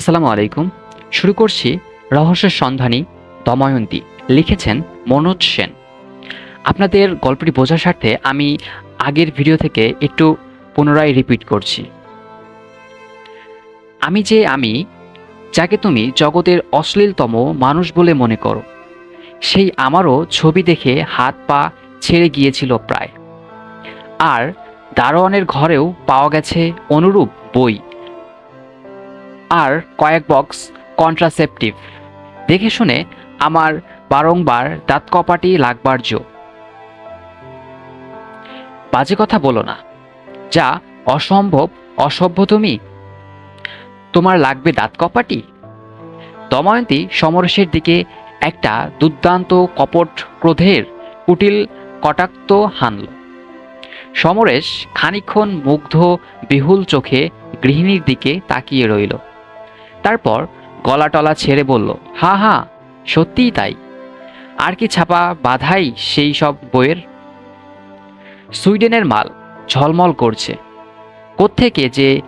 আসসালামু আলাইকুম। শুরু করছি রহস্যের সন্ধানী দময়ন্তী। লিখেছেন মনোজ সেন। আপনাদের গল্পটি বোঝার স্বার্থে আমি আগের ভিডিও থেকে একটু পুনরায় রিপিট করছি। আমি যে আমি, যাকে তুমি জগতের অশ্লীলতম মানুষ বলে মনে করো, সেই আমারও ছবি দেখে হাত পা ছেড়ে গিয়েছিল প্রায়। আর দারোয়ানের ঘরেও পাওয়া গেছে অনুরূপ বই। আর কয়েক বক্স কন্ট্রাসেপটিভ। দেখে শুনে আমার বারংবার দাঁত কপাটি লাগবার জো। বাজে কথা বলো না। যা অসম্ভব, অসভ্য তুমি। তোমার লাগবে দাঁত কপাটি? দময়ন্তী সমরসের দিকে একটা দুর্দান্ত কপট ক্রোধের কুটিল কটাক্ত হানল। সমরেশ খানিক্ষণ মুগ্ধ, বিহুল চোখে গৃহিণীর দিকে তাকিয়ে রইল। তারপর গলা টলা ছেড়ে বলল, হা হা, সত্যিই তাই। আর কি ছাপা বাধাই সেই সব বইয়ের? সুইডেনের মাল ঝলমল করছে। কোত্থেকে যে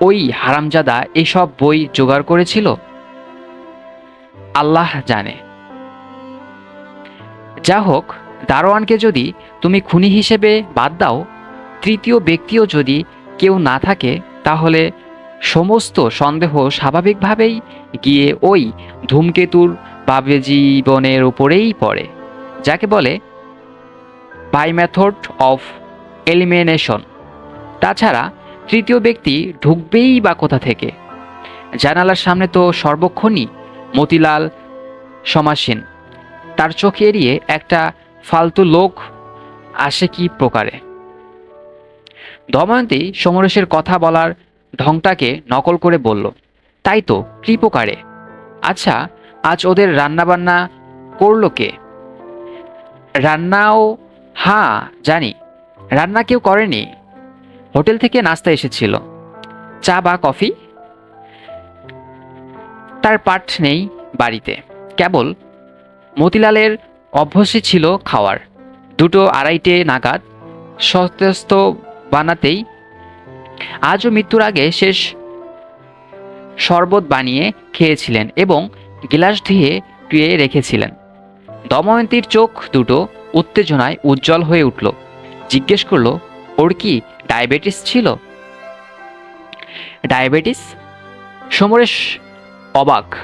ওই হারামজাদা এসব বই জোগাড় করেছিল? আল্লাহ জানে। যা হোক, দারোয়ানকে যদি তুমি খুনি হিসেবে বাদ দাও, তৃতীয় ব্যক্তিও যদি কেউ না থাকে, তাহলে সমস্ত সন্দেহ স্বাভাবিকভাবেই গিয়ে ওই ধূমকেতুর বাবে জীবনের উপরেই পড়ে, যাকে বলে বাই মেথড অফ এলিমিনেশন তাছাড়া তৃতীয় ব্যক্তি ঢুকবেই বা কোথা থেকে? জানালার সামনে তো সর্বক্ষণই মতিলাল সমাসীন। তার চোখ এড়িয়ে একটা ফালতু লোক আসে কি প্রকারে? দময়ন্তী সমরেশের কথা বলার ঢংটাকে নকল করে বলল, তাই তো কি প্রকারে আচ্ছা আজ ওদের রান্নাবান্না করল কে? রান্নাও হ্যাঁ জানি। রান্না কেউ করেনি। হোটেল থেকে নাস্তা এসেছিল। চা বা কফি? তার পাঠ নেই বাড়িতে। কেবল মতিলালের অভ্যাসই ছিল খাওয়ার। দুটো আড়াইটে নাগাদ সত্যস্ত বানাতেই আজও মৃত্যুর আগে শেষ শরবত বানিয়ে খেয়েছিলেন এবং গিলাস ধুয়ে টুয়ে রেখেছিলেন। দময়ন্তীর চোখ দুটো উত্তেজনায় উজ্জ্বল হয়ে উঠল। জিজ্ঞেস করল, ওর কি ডায়াবেটিস ছিল? ডায়াবেটিস? সমরেশ অবাক।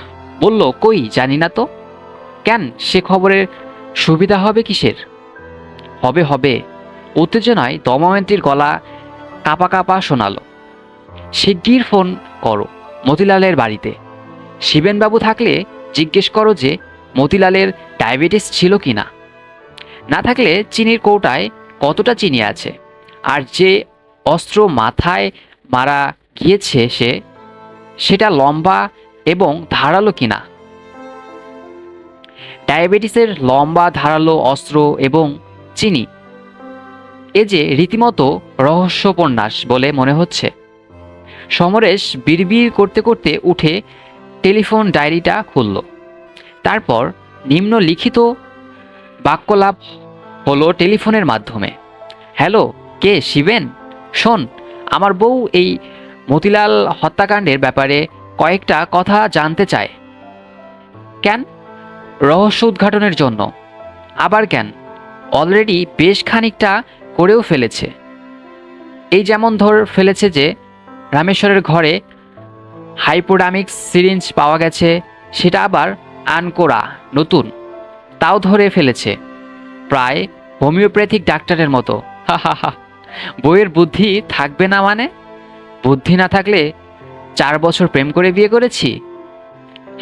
বলল, কই, জানি না তো। কেন? সে খবরের সুবিধা হবে কিসের? হবে হবে। উত্তেজনায় দময়ন্তীর গলা কাপা কাপা শোনালো। শিগগির ফোন করো মতিলালের বাড়িতে। শিবেনবাবু থাকলে জিজ্ঞেস করো যে মতিলালের ডায়াবেটিস ছিল কি না না থাকলে চিনির কৌটায় কতটা চিনি আছে, আর যে অস্ত্র মাথায় মারা গিয়েছে সে, সেটা লম্বা এবং ধারালো কিনা। ডায়াবেটিসের লম্বা ধারালো অস্ত্র এবং চিনি এ যে রীতিমতো রহস্যোপন্যাস বলে মনে হচ্ছে। সমরেশ বিড়বিড় করতে করতে উঠে টেলিফোন ডায়েরিটা খুলল। তারপর নিম্নলিখিত বাক্যলাভ হলো টেলিফোনের মাধ্যমে। হ্যালো, কে শিবেন? শোন, আমার বউ এই মতিলাল হত্যাকাণ্ডের ব্যাপারে কয়েকটা কথা জানতে চায়। কেন? রহস্য উদ্ঘাটনের জন্য। আবার কেন? অলরেডি বেশ খানিকটা করেও ফেলেছে। এই যেমন ধর ফেলেছে যে, রামেশ্বরের ঘরে হাইপোডামিক্স সিরিঞ্জ পাওয়া গেছে, সেটা আবার আনকোরা, নতুন। তাও ধরে ফেলেছে। প্রায় হোমিওপ্যাথিক ডাক্তারের মতো। হা বইয়ের বুদ্ধি থাকবে না মানে? বুদ্ধি না থাকলে চার বছর প্রেম করে বিয়ে করেছি?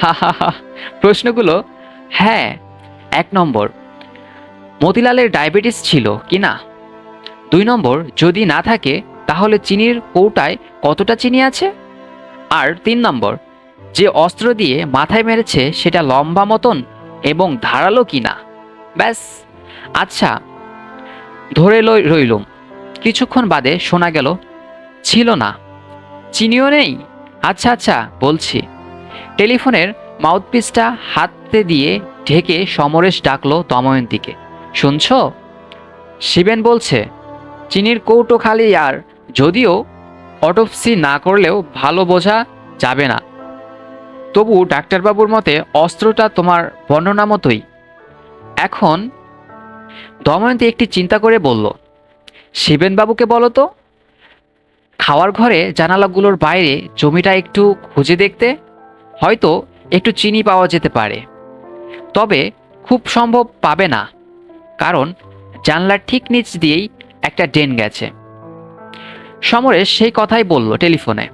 হা হা। প্রশ্নগুলো হ্যাঁ এক নম্বর। মতিলালের ডায়াবেটিস ছিল কি না? দুই নম্বর, যদি না থাকে, তাহলে চিনির কৌটায় কতটা চিনি আছে? আর তিন নম্বর, যে অস্ত্র দিয়ে মাথায় মেরেছে সেটা লম্বা মতন এবং ধারালো কি না ব্যাস। আচ্ছা ধরে লই, রইলুম। কিছুক্ষণ বাদে শোনা গেল, ছিল না। চিনিও নেই? আচ্ছা আচ্ছা বলছি। টেলিফোনের মাউথপিসটা হাতে দিয়ে ঢেকে সমরেশ ডাকলো দময়ন্তীকে শুনছ? শিবেন বলছে চিনির কৌটো খালি আর যদিও অটোপসি না করলেও ভালো বোঝা যাবে না। তবু ডাক্তারবাবুর মতে অস্ত্রটা তোমার বর্ণনা মতোই। এখন দময়ন্তী একটি চিন্তা করে বলল, শিবেনবাবুকে বলো তো, খাওয়ার ঘরে জানালাগুলোর বাইরে জমিটা একটু খুঁজে দেখতে, হয়তো একটু চিনি পাওয়া যেতে পারে। তবে খুব সম্ভব পাবে না, কারণ জানলার ঠিক নিচ দিয়েই একটা ড্রেন গেছে। সমরেশ সেই কথাই বলল টেলিফোনে।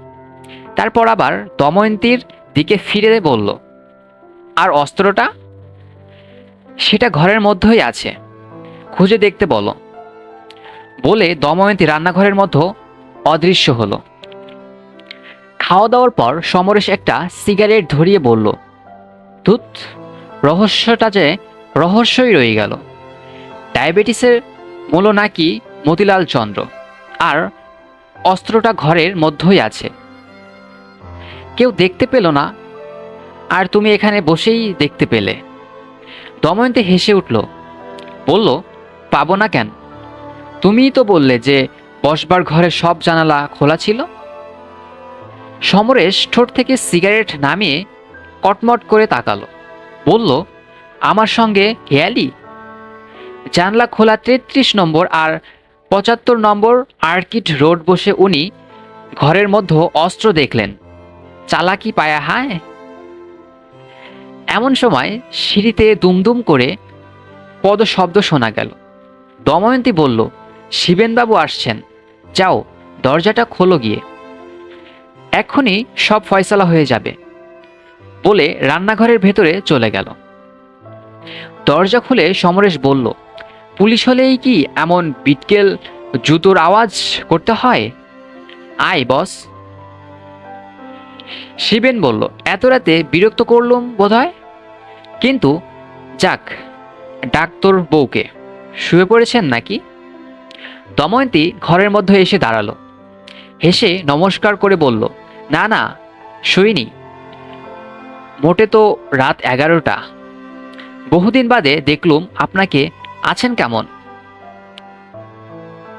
তারপর আবার দময়ন্তীর দিকে ফিরে বলল, আর অস্ত্রটা? সেটা ঘরের মধ্যেই আছে। খুঁজে দেখতে বলো। বলে দময়ন্তী রান্নাঘরের মধ্যে অদৃশ্য হলো। খাওয়া দাওয়ার পর সমরেশ একটা সিগারেট ধরিয়ে বলল, ধুত, রহস্যটা যে রহস্যই রয়ে গেল। ডায়াবেটিসের মূল নাকি মতিলাল চন্দ্র। আর অস্ত্রটা ঘরের মধ্যেই আছে। কেউ দেখতে পেল না, আর তুমি এখানে বসেই দেখতে পেলে। দময়ন্তী হেসে উঠল, বলল, পাবো না কেন? তুমিই তো বললে যে বসবার ঘরে সব জানালা খোলা ছিল? সমরেশ ঠোঁট থেকে সিগারেট নামিয়ে কটমট করে তাকালো। বলল, আমার সঙ্গে হেয়ালি? জানলা খোলা তেত্রিশ নম্বর আর পঁচাত্তর নম্বর আর্কিড রোড বসে উনি ঘরের মধ্যে অস্ত্র দেখলেন। চালাকি পায়া হায়। এমন সময় সিঁড়িতে দুমদুম করে পদ শব্দ শোনা গেল। দময়ন্তী বলল, শিবেনবাবু আসছেন। যাও, দরজাটা খোলো গিয়ে। এক্ষুনি সব ফয়সালা হয়ে যাবে। বলে রান্নাঘরের ভেতরে চলে গেল। দরজা খুলে সমরেশ বলল পুলিশ হলেই কি এমন বিটকেল জুতোর আওয়াজ করতে হয়? আয়, বস। শিবেন বলল, এত রাতে বিরক্ত করলুম বোধহয়? কিন্তু, যাক, ডাক্তর বউকে, শুয়ে পড়েছেন নাকি? দময়ন্তী ঘরের মধ্যে এসে দাঁড়াল। হেসে নমস্কার করে বলল, না না, শুইনি। মোটে তো রাত এগারোটা। বহুদিন বাদে দেখলুম আপনাকে আছেন কেমন?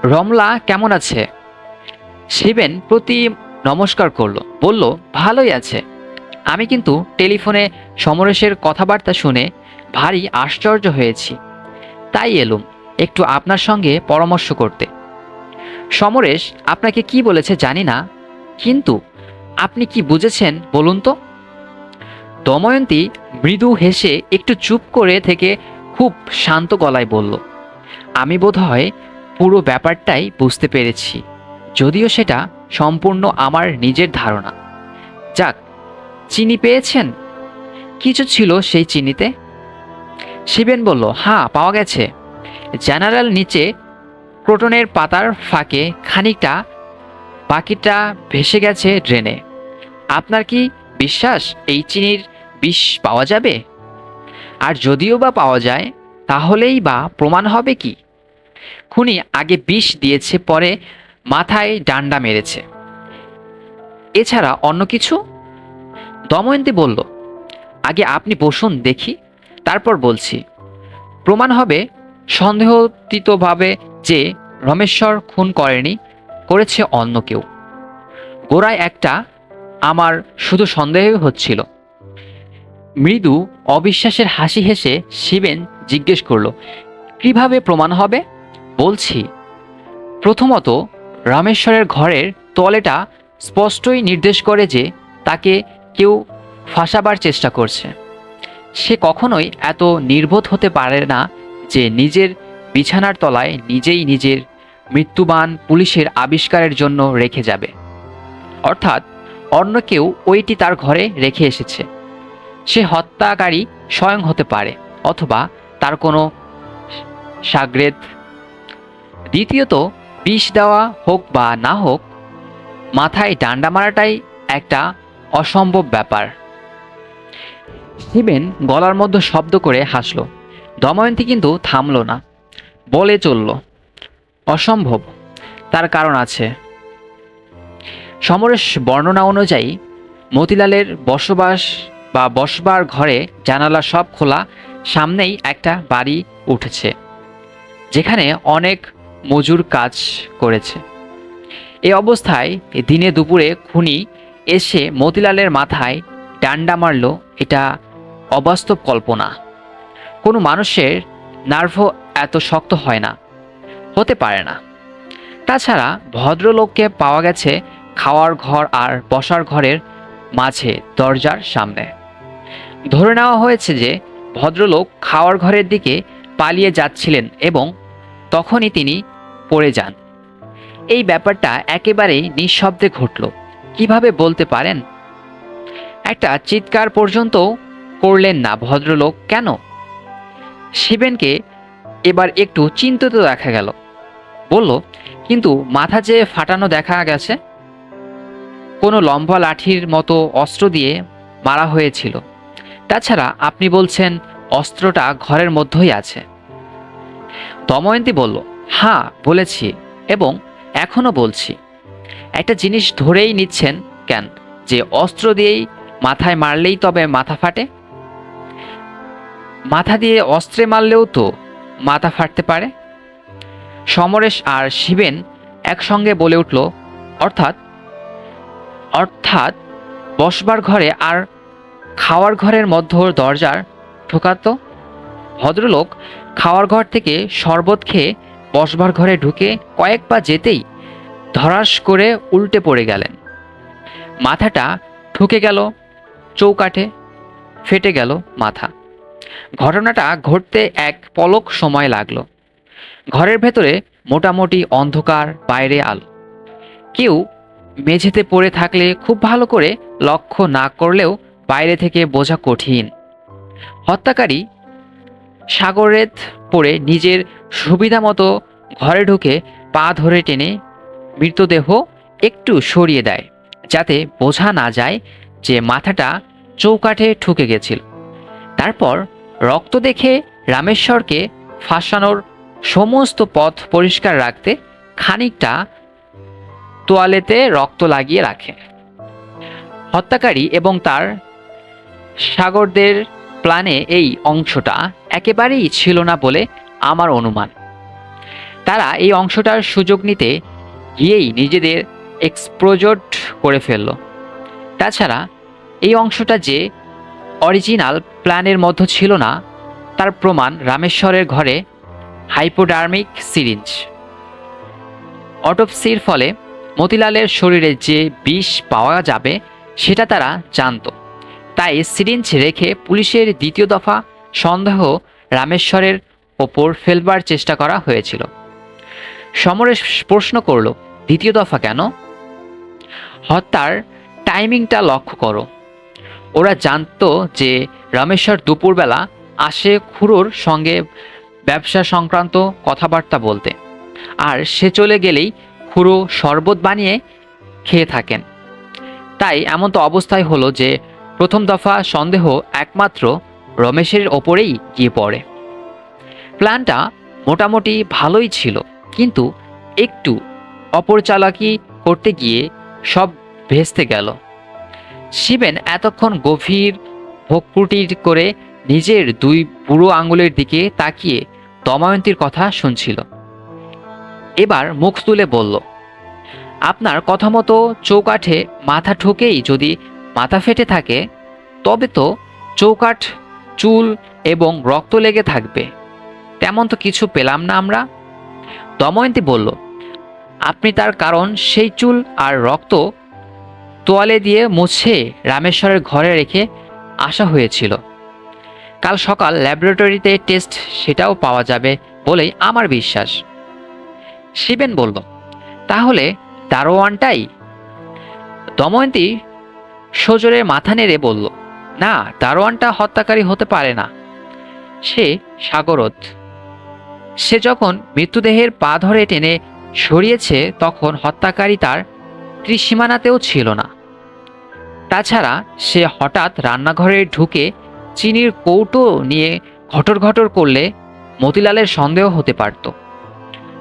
রমলা কেমন আছে? শিবেন প্রতি নমস্কার করল। বলল, ভালোই আছে। আমি কিন্তু টেলিফোনে সমরেশের কথাবার্তা শুনে ভারী আশ্চর্য হয়েছি। তাই এলুম, একটু আপনার সঙ্গে পরামর্শ করতে। সমরেশ, আপনাকে কি বলেছে জানি না, কিন্তু আপনি কি বুঝেছেন বলুন তো? দময়ন্তী মৃদু হেসে একটু চুপ করে থেকে খুব শান্ত গলায় বলল, আমি বোধহয় পুরো ব্যাপারটাই বুঝতে পেরেছি, যদিও সেটা সম্পূর্ণ আমার নিজের ধারণা। যাক, চিনি পেয়েছেন? কিছু ছিল সেই চিনিতে? শিবেন বলল হ্যাঁ পাওয়া গেছে। জেনারেল নিচে ক্রোটনের পাতার ফাঁকে খানিকটা, বাকিটা ভেসে গেছে ড্রেনে। আপনার কি বিশ্বাস এই চিনির বিষ পাওয়া যাবে? আর যদিও বা পাওয়া যায়, তাহলেই বা প্রমাণ হবে কি? খুনি আগে বিষ দিয়েছে, পরে মাথায় ডান্ডা মেরেছে। এছাড়া অন্য কিছু? দময়ন্তী বলল, আগে আপনি বসুন, দেখি। তারপর বলছি, প্রমাণ হবে সন্দেহতীতভাবে যে রমেশ্বর খুন করেনি, করেছে অন্য কেউ। গোড়ায় একটা আমার শুধু সন্দেহই হচ্ছিল। মৃদু অবিশ্বাসের হাসি হেসে শিবেন জিজ্ঞেস করল, কীভাবে প্রমাণ হবে? বলছি, প্রথমত রামেশ্বরের ঘরের তলেটা স্পষ্টই নির্দেশ করে যে তাকে কেউ ফাঁসাবার চেষ্টা করছে। সে কখনোই এত নির্বোধ হতে পারে না যে নিজের বিছানার তলায় নিজেই নিজের মৃত্যুবান পুলিশের আবিষ্কারের জন্য রেখে যাবে। অর্থাৎ অন্য কেউ ওইটি তার ঘরে রেখে এসেছে। সে হত্যাকারী স্বয়ং হতে পারে, অথবা তার কোনো সাগরেদ। দ্বিতীয়ত, বিষ দেওয়া হোক বা না হোক, মাথায় ডান্ডা মারাটাই একটা অসম্ভব ব্যাপার। শিবেন গলার মধ্যে শব্দ করে হাসলো। দময়ন্তী কিন্তু থামলো না, বলে চলল, অসম্ভব, তার কারণ আছে। সমরেশ বর্ণনা অনুযায়ী মতিলালের বসবাস বা বসবার ঘরে জানালা সব খোলা, সামনেই একটা বাড়ি উঠেছে, যেখানে অনেক মজুর কাজ করেছে। এই অবস্থায় দিনে দুপুরে খুনি এসে মতিলালের মাথায় ডান্ডা মারল এটা অবাস্তব কল্পনা। কোনো মানুষের নার্ভও এত শক্ত হয় না, হতে পারে না। তাছাড়া ভদ্রলোককে পাওয়া গেছে খাওয়ার ঘর আর বসার ঘরের মাঝে, দরজার সামনে। ধরে নেওয়া হয়েছে যে ভদ্রলোক খাওয়ার ঘরের দিকে পালিয়ে যাচ্ছিলেন এবং তখনই তিনি পড়ে যান। এই ব্যাপারটা একেবারেই নিঃশব্দে ঘটল। কীভাবে বলতে পারেন? একটা চিৎকার পর্যন্ত করলেন না ভদ্রলোক। কেন? শিবেনকে এবার একটু চিন্তিত দেখা গেল। বলল, কিন্তু মাথা যে ফাটানো দেখা গেছে? কোনো লম্বা লাঠির মতো অস্ত্র দিয়ে মারা হয়েছিল। তাছাড়া আপনি বলছেন অস্ত্রটা ঘরের মধ্যেই আছে। দময়ন্তী বলল হ্যাঁ বলেছি এবং এখনও বলছি। একটা জিনিস ধরেই নিচ্ছেন কেন? যে অস্ত্র দিয়েই মাথায় মারলেই তবে মাথা ফাটে? মাথা দিয়ে অস্ত্রে মারলেও তো মাথা ফাটতে পারে? সমরেশ আর শিবেন একসঙ্গে বলে উঠল, অর্থাৎ অর্থাৎ বসবার ঘরে আর খাওয়ার ঘরের মধ্য দরজার ঢোকাতো ভদ্রলোক খাওয়ার ঘর থেকে শরবত খেয়ে বসবার ঘরে ঢুকে কয়েক পা যেতেই ধরাস করে উল্টে পড়ে গেলেন। মাথাটা ঠুকে গেল, চৌকাঠে ফেটে গেল মাথা। ঘটনাটা ঘটতে এক পলক সময় লাগল। ঘরের ভেতরে মোটামুটি অন্ধকার, বাইরে আলো। কেউ মেঝেতে পড়ে থাকলে খুব ভালো করে লক্ষ্য না করলেও বাইরে থেকে বোঝা কঠিন। হত্যাকারী সাগরেত পড়ে নিজের সুবিধা মতো ঘরে ঢুকে পা ধরে টেনে মৃতদেহ একটু সরিয়ে দেয়, যাতে বোঝা না যায় যে মাথাটা চৌকাঠে ঠুকে গেছিল। তারপর রক্ত দেখে রামেশ্বরকে ফাঁসানোর সমস্ত পথ পরিষ্কার রাখতে খানিকটা তোয়ালেতে রক্ত লাগিয়ে রাখে। হত্যাকারী এবং তার সাগরদের প্ল্যানে এই অংশটা একেবারেই ছিল না বলে আমার অনুমান। তারা এই অংশটার সুযোগ নিতে গিয়েই নিজেদের এক্সপ্রোজট করে ফেলল। তাছাড়া এই অংশটা যে অরিজিনাল প্ল্যানের মধ্যে ছিল না, তার প্রমাণ রামেশ্বরের ঘরে হাইপোডার্মিক সিরিঞ্জ। অটোপসির ফলে মতিলালের শরীরে যে বিষ পাওয়া যাবে, সেটা তারা জানত। তাই সিরিঞ্জ রেখে পুলিশের দ্বিতীয় দফা সন্দেহ রামেশ্বরের ওপর ফেলবার চেষ্টা করা হয়েছিল। সমরেশ প্রশ্ন করল, দ্বিতীয় দফা কেন? হত্যার টাইমিংটা লক্ষ্য করো। ওরা জানতো যে রামেশ্বর দুপুরবেলা আসে খুড়োর সঙ্গে ব্যবসা সংক্রান্ত কথাবার্তা বলতে। আর সে চলে গেলেই খুড়ো শরবত বানিয়ে খেয়ে থাকেন। তাই এমন তো অবস্থায় হলো যে প্রথম দফা সন্দেহ একমাত্র রমেশের ওপরেই গিয়ে পড়ে। প্ল্যানটা মোটামুটি ভালোই ছিল, কিন্তু একটু অপরচালাকি করতে গিয়ে সব ভেস্তে গেল। শিবেন এতক্ষণ গভীর ভোগপুটি করে নিজের দুই বুড়ো আঙুলের দিকে তাকিয়ে দময়ন্তীর কথা শুনছিল। এবার মুখ তুলে বলল, আপনার কথা মতো চৌকাঠে মাথা ঠুকেই যদি মাথা ফেটে থাকে, তবে তো চৌকাঠ, চুল এবং রক্ত লেগে থাকবে। তেমন তো কিছু পেলাম না আমরা। দময়ন্তী বলল, আপনি তার কারণ সেই চুল আর রক্ত তোয়ালে দিয়ে মুছে রামেশ্বরের ঘরে রেখে আসা হয়েছিল। কাল সকাল ল্যাবরেটরিতে টেস্ট সেটাও পাওয়া যাবে বলেই আমার বিশ্বাস। শিবেন বলল, তাহলে দারোয়ানটাই? দময়ন্তী সজোরে মাথা নেড়ে বলল, না, দারোয়ানটা হত্যাকারী হতে পারে না। সে সাগরত সে যখন মৃত্যুদেহের পা ধরে টেনে সরিয়েছে, তখন হত্যাকারী তার ত্রিসীমানাতেও ছিল না। তাছাড়া সে হঠাৎ রান্নাঘরে ঢুকে চিনির কৌটো নিয়ে ঘটর ঘটর করলে মতিলালের সন্দেহ হতে পারত।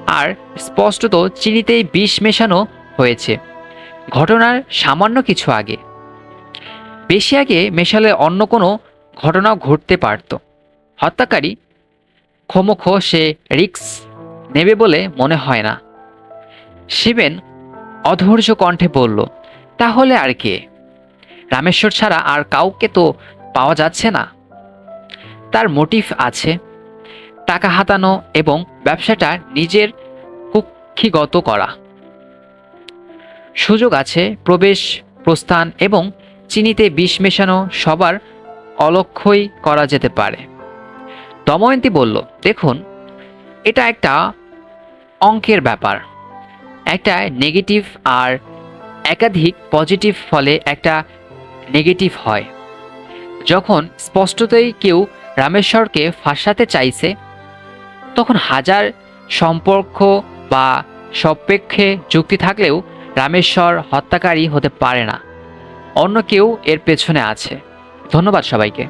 আর স্পষ্টত চিনিতেই বিষ মেশানো হয়েছে। ঘটনার সামান্য কিছু আগে বেশি আগে মেশালে অন্য কোনো ঘটনাও ঘটতে পারত। হত্যাকারী ক্ষমুখ সে রিক্স নেবে বলে মনে হয় না। শিবেন অধৈর্য কণ্ঠে বলল, তাহলে আর কে? রামেশ্বর ছাড়া আর কাউকে তো পাওয়া যাচ্ছে না। তার মোটিভ আছে। টাকা হাতানো এবং ব্যবসাটা নিজের কুক্ষিগত করা। সুযোগ আছে, প্রবেশ প্রস্থান এবং চিনিতে বিষ মেশানো সবার অলক্ষ্যই করা যেতে পারে। দময়ন্তী বলল, দেখুন, এটা একটা অঙ্কের ব্যাপার। একটা নেগেটিভ আর একাধিক পজিটিভ ফলে একটা নেগেটিভ হয়। যখন স্পষ্টতই কেউ রামেশ্বরকে ফাঁসাতে চাইছে, তখন হাজার সম্পর্ক বা সপেক্ষে যুক্তি থাকলেও রামেশ্বর হত্যাকারী হতে পারে না। অন্য কেউ এর পেছনে আছে। ধন্যবাদ সবাইকে।